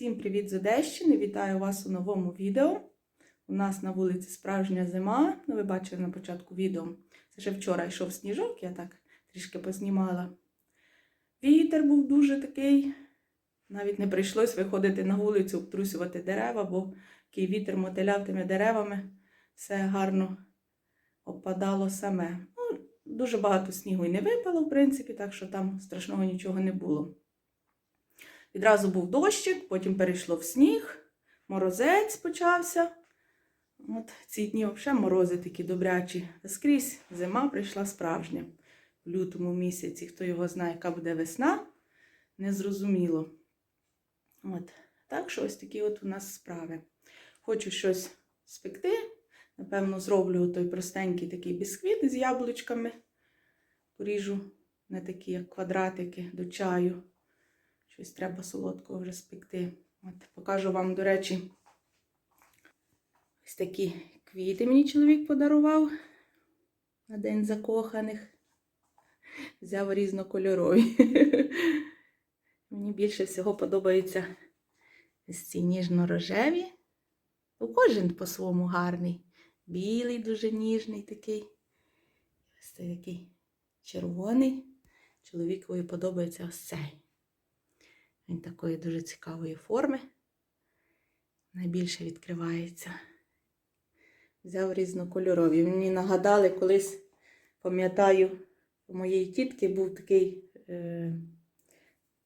Всім привіт з Одещини! Вітаю вас у новому відео. У нас на вулиці справжня зима. Ну, ви бачили на початку відео. Це ще вчора йшов сніжок, я так трішки познімала. Вітер був дуже такий. Навіть не прийшлось виходити на вулицю, обтрусювати дерева, бо такий вітер мотиляв тими деревами. Все гарно опадало саме. Ну, дуже багато снігу і не випало, в принципі, так що там страшного нічого не було. Відразу був дощик, потім перейшло в сніг, морозець почався. От ці дні взагалі морози такі добрячі. Скрізь зима прийшла справжня. В лютому місяці, хто його знає, яка буде весна, незрозуміло. От. Так що ось такі от у нас справи. Хочу щось спекти. Напевно, зроблю той простенький такий бісквіт з яблучками. Поріжу не такі, як квадратики до чаю. Щось треба солодкого вже спекти. От, покажу вам, до речі, ось такі квіти мені чоловік подарував на День закоханих. Взяв різнокольорові. Мені більше всього подобаються ці ніжно-рожеві. У кожен по-своєму гарний. Білий, дуже ніжний такий. Ось цей такий червоний. Чоловікові подобається ось цей. Він такої дуже цікавої форми. Найбільше відкривається. Взяв різнокольорові. Мені нагадали, колись, пам'ятаю, у моєї тітки був такий е,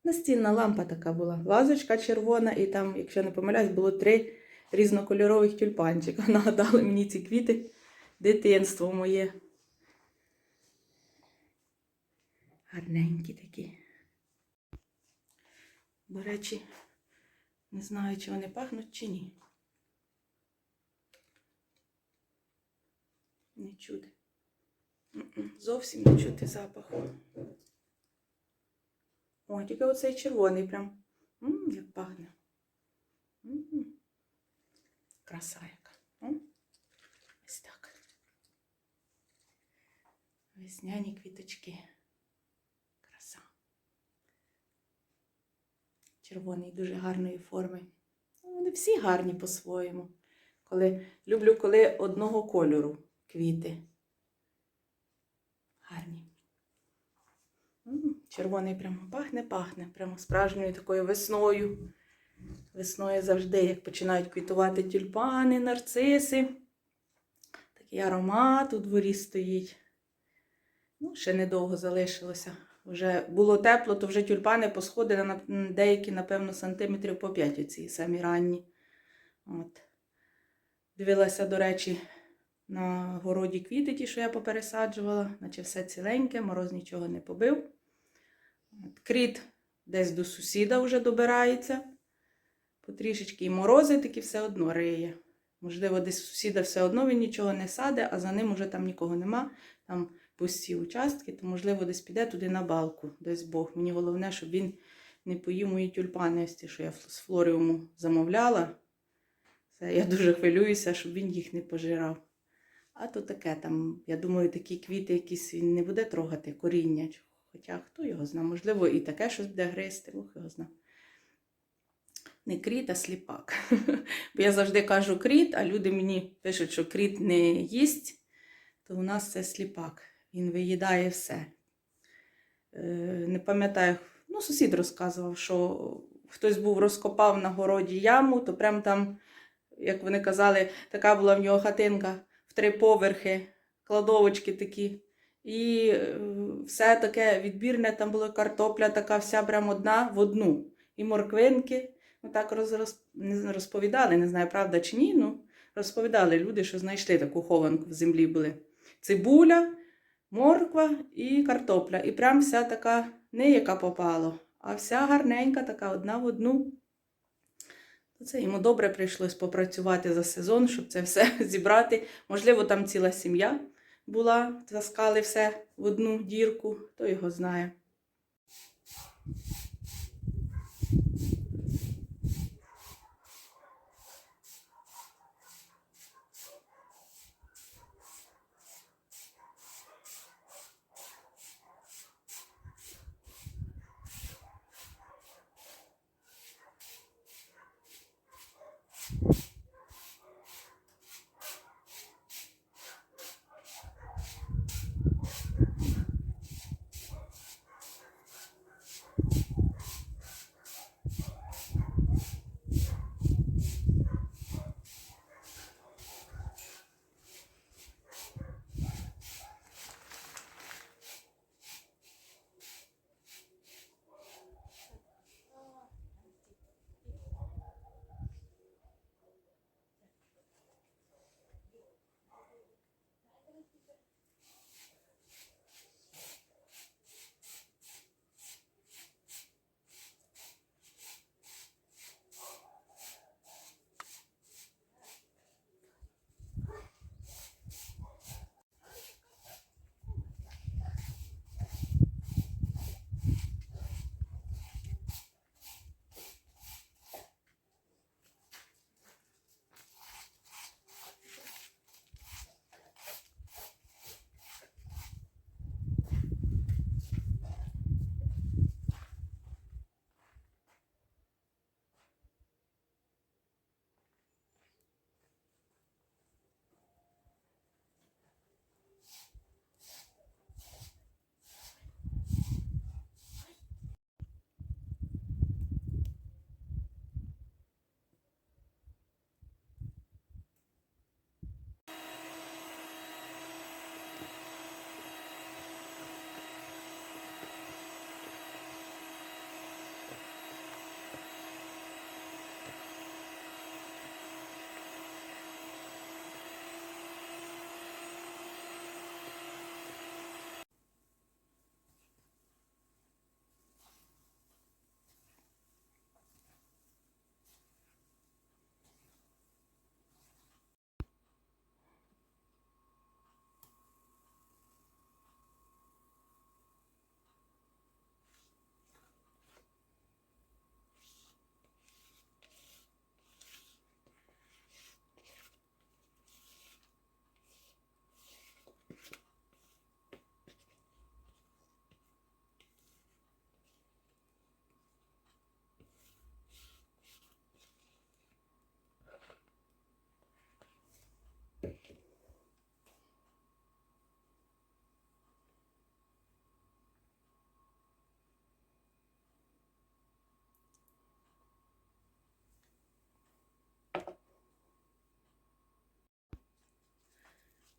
настінна лампа така була. Вазочка червона, і там, якщо не помиляюсь, було три різнокольорових тюльпанчика. Нагадали мені ці квіти. Дитинство моє. Гарненькі такі. До речі, не знаю, чи вони пахнуть, чи ні. Не чути. Зовсім не чути запаху. О, тільки оцей червоний прям. М, як пахне. М-м. Краса яка. М? Ось так. Весняні квіточки. Краса. Червоний дуже гарної форми. Ну, Вони всі гарні по-своєму. Коли, люблю, коли одного кольору квіти. Гарні. Червоний прямо пахне-пахне, прямо справжньою такою весною. Весною завжди, як починають квітувати тюльпани, нарциси. Такий аромат у дворі стоїть. Ну, ще недовго залишилося. Вже було тепло, то вже тюльпани посходили на деякі, напевно, сантиметрів по 5 оці самі ранні. От. Дивилася, до речі, на городі квіти, ті, що я попересаджувала, наче все ціленьке, мороз нічого не побив. От. Кріт десь до сусіда вже добирається. Потрішечки і морози таки все одно риє. Можливо, десь сусіда все одно він нічого не саде, а за ним уже там нікого нема. Там пусті участки, то, можливо, десь піде туди на балку, десь Бог. Мені головне, щоб він не поїв мої тюльпани, ось ті, що я з флоріуму замовляла. Це я дуже хвилююся, щоб він їх не пожирав. А то таке там, я думаю, такі квіти якісь він не буде трогати, коріння. Хоча хто його знає, можливо, і таке щось буде гризти, Бог його знає. Не кріт, а сліпак. Бо я завжди кажу кріт, а люди мені пишуть, що кріт не їсть, то у нас це сліпак. Він виїдає все. Е, Не пам'ятаю, ну, сусід розказував, що хтось був розкопав на городі яму, то прям там, як вони казали, така була в нього хатинка в три поверхи, кладовочки такі. І е, все таке відбірне, там була картопля, така вся прям одна в одну. І морквинки. Ну, так роз, роз, розповідали, не знаю, правда чи ні. Ну, розповідали люди, що знайшли таку хованку в землі були. Цибуля, морква і картопля. І прям вся така, не яка попало, а вся гарненька, така одна в одну. Це йому добре прийшлось попрацювати за сезон, щоб це все зібрати. Можливо, там ціла сім'я була, таскали все в одну дірку, хто його знає.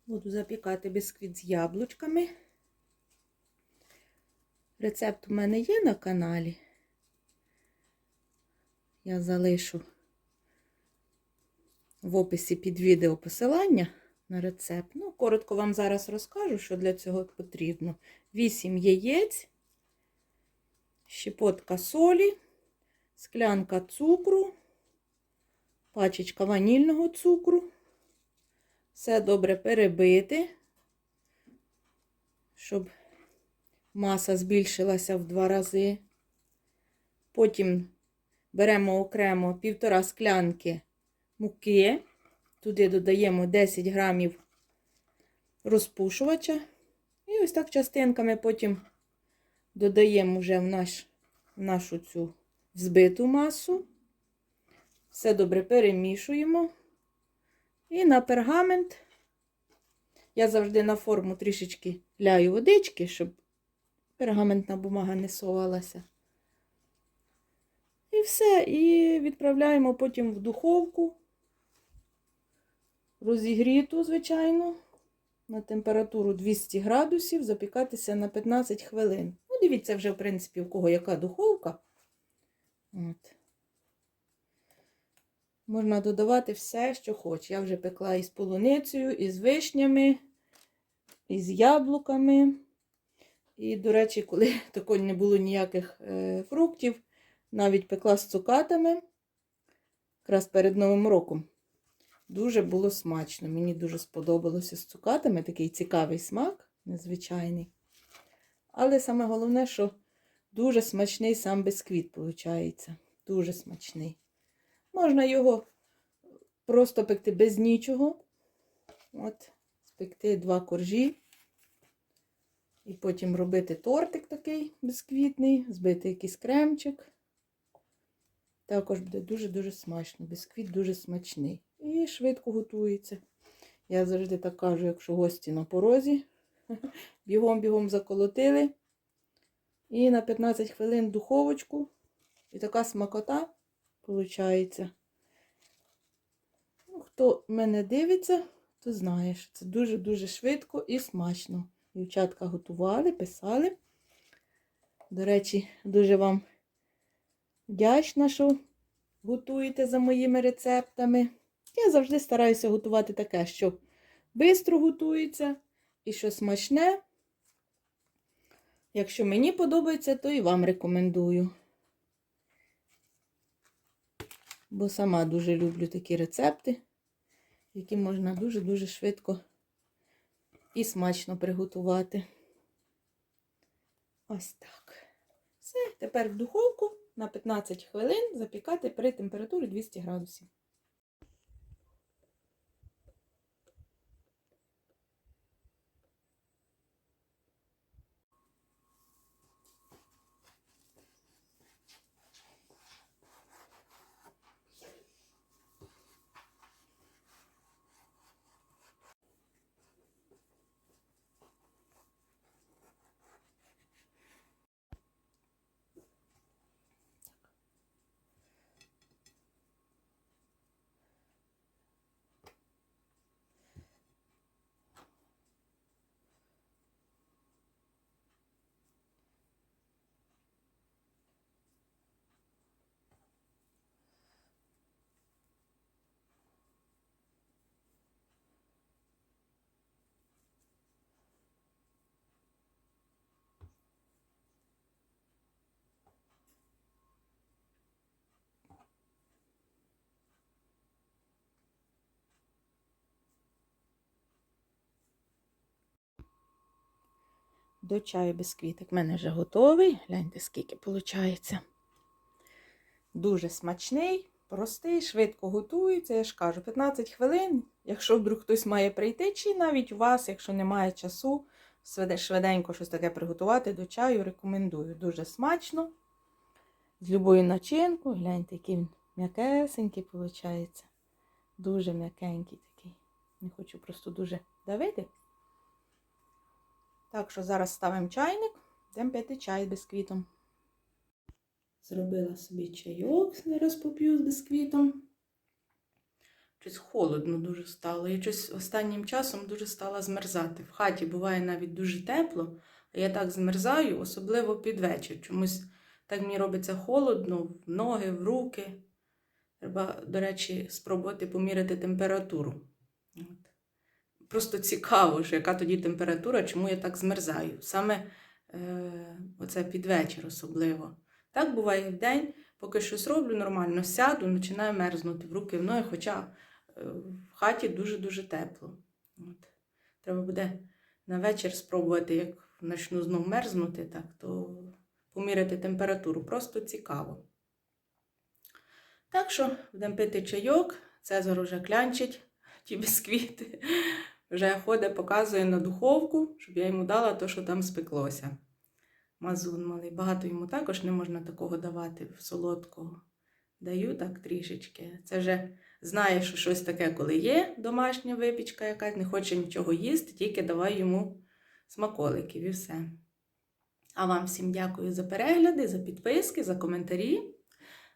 Буду запікати бісквіт з яблучками. Рецепт у мене є на каналі. Я залишу в описі під відео посилання на рецепт. Ну, коротко вам зараз розкажу, що для цього потрібно. 8 яєць, щепотка солі, склянка цукру, пачечка ванільного цукру. Все добре перебити, щоб маса збільшилася в два рази. Потім беремо окремо півтора склянки муки, туди додаємо 10 грамів розпушувача. І ось так частинками потім додаємо вже в, наш, в нашу цю взбиту масу. Все добре перемішуємо. І на пергамент я завжди на форму трішечки ляю водички, щоб пергаментна бумага не совалася. І все. І відправляємо потім в духовку, розігріту, звичайно, на температуру 200 градусів, запікатися на 15 хвилин. Ну, дивіться вже, в принципі, у кого яка духовка. От. Можна додавати все, що хоче. Я вже пекла із полуницею, із вишнями, із яблуками. І, до речі, коли такої не було ніяких е, фруктів, навіть пекла з цукатами, якраз перед Новим роком. Дуже було смачно. Мені дуже сподобалося з цукатами. Такий цікавий смак, незвичайний. Але саме головне, що дуже смачний сам бисквіт, виходить. Дуже смачний. Можна його просто пекти без нічого. От, спекти два коржі. І потім робити тортик такий бісквітний, збити якийсь кремчик. Також буде дуже-дуже смачно. Бісквіт дуже смачний. І швидко готується. Я завжди так кажу, якщо гості на порозі, бігом-бігом заколотили. І на 15 хвилин духовочку. І така смакота виходить. Ну, хто мене дивиться, то знає, що це дуже-дуже швидко і смачно. Дівчатка готували, писали. До речі, дуже вам вдячна, що готуєте за моїми рецептами. Я завжди стараюся готувати таке, що швидко готується і що смачне. Якщо мені подобається, то і вам рекомендую. Бо сама дуже люблю такі рецепти, які можна дуже-дуже швидко і смачно приготувати. Ось так. Все, тепер в духовку на 15 хвилин запікати при температурі 200 градусів. До чаю бісквітик в мене вже готовий. Гляньте, скільки виходить. Дуже смачний, простий, швидко готується. Я ж кажу, 15 хвилин. Якщо вдруг хтось має прийти, чи навіть у вас, якщо немає часу, швиденько щось таке приготувати до чаю, рекомендую. Дуже смачно. З любою начинкою. Гляньте, який він м'якесенький виходить. Дуже м'якенький такий. Не хочу просто дуже давити. Так що зараз ставимо чайник, йдемо пити чай з бісквітом. Зробила собі чайок, зараз поп'ю з бісквітом. Щось холодно дуже стало. Я щось останнім часом дуже стала змерзати. В хаті буває навіть дуже тепло, а я так змерзаю, особливо під вечір. Чомусь так мені робиться холодно, в ноги, в руки. Треба, до речі, спробувати поміряти температуру. От. Просто цікаво, що яка тоді температура, чому я так змерзаю. Саме е, оце під вечір особливо. Так буває в день, поки щось роблю нормально, сяду, починаю мерзнути в руки, в ноги, хоча е, в хаті дуже-дуже тепло. От. Треба буде на вечір спробувати, як почну знов мерзнути, так, то поміряти температуру. Просто цікаво. Так що будемо пити чайок, Цезар уже клянчить ті бісквіти. Вже ходить, показує на духовку, щоб я йому дала те, що там спеклося. Мазун малий. Багато йому також не можна такого давати в солодкого. Даю так трішечки. Це вже знає, що щось таке, коли є домашня випічка якась, не хоче нічого їсти, тільки давай йому смаколиків і все. А вам всім дякую за перегляди, за підписки, за коментарі.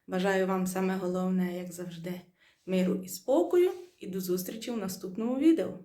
Бажаю вам саме головне, як завжди, миру і спокою. І до зустрічі в наступному відео.